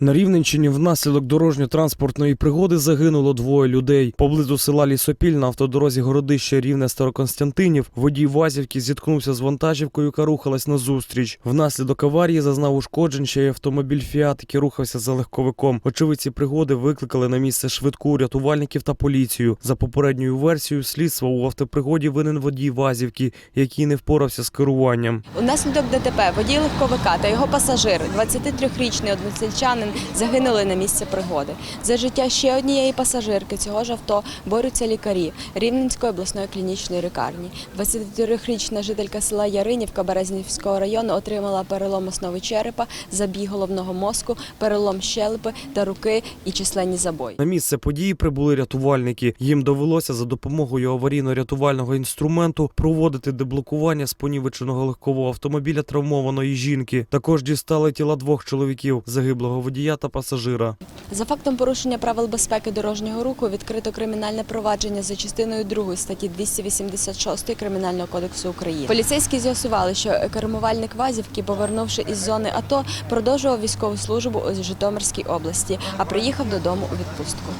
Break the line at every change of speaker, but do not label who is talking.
На Рівненщині внаслідок дорожньо-транспортної пригоди загинуло двоє людей. Поблизу села Лісопіль на автодорозі городище Рівне Староконстянтинів водій Вазівки зіткнувся з вантажівкою, яка рухалась назустріч. Внаслідок аварії зазнав ушкоджень ще й автомобіль Фіат, який рухався за легковиком. Очевидці пригоди викликали на місце швидку рятувальників та поліцію. За попередньою версією слідства у автопригоді винен водій Вазівки, який не впорався з керуванням.
Унаслідок ДТП водій легковика та його пасажир, 23-річний односельчанин, загинули на місці пригоди. За життя ще однієї пасажирки цього ж авто борються лікарі Рівненської обласної клінічної лікарні. 23-річна жителька села Яринівка Березнівського району отримала перелом основи черепа, забій головного мозку, перелом щелепи та руки і численні забої.
На місце події прибули рятувальники. Їм довелося за допомогою аварійно-рятувального інструменту проводити деблокування з понівеченого легкового автомобіля травмованої жінки. Також дістали тіла двох чоловіків загиблого водія та пасажира.
За фактом порушення правил безпеки дорожнього руху відкрито кримінальне провадження за частиною 2 статті 286 Кримінального кодексу України. Поліцейські з'ясували, що кермувальник Вазівки, повернувши із зони АТО, продовжував військову службу у Житомирській області, а приїхав додому у відпустку.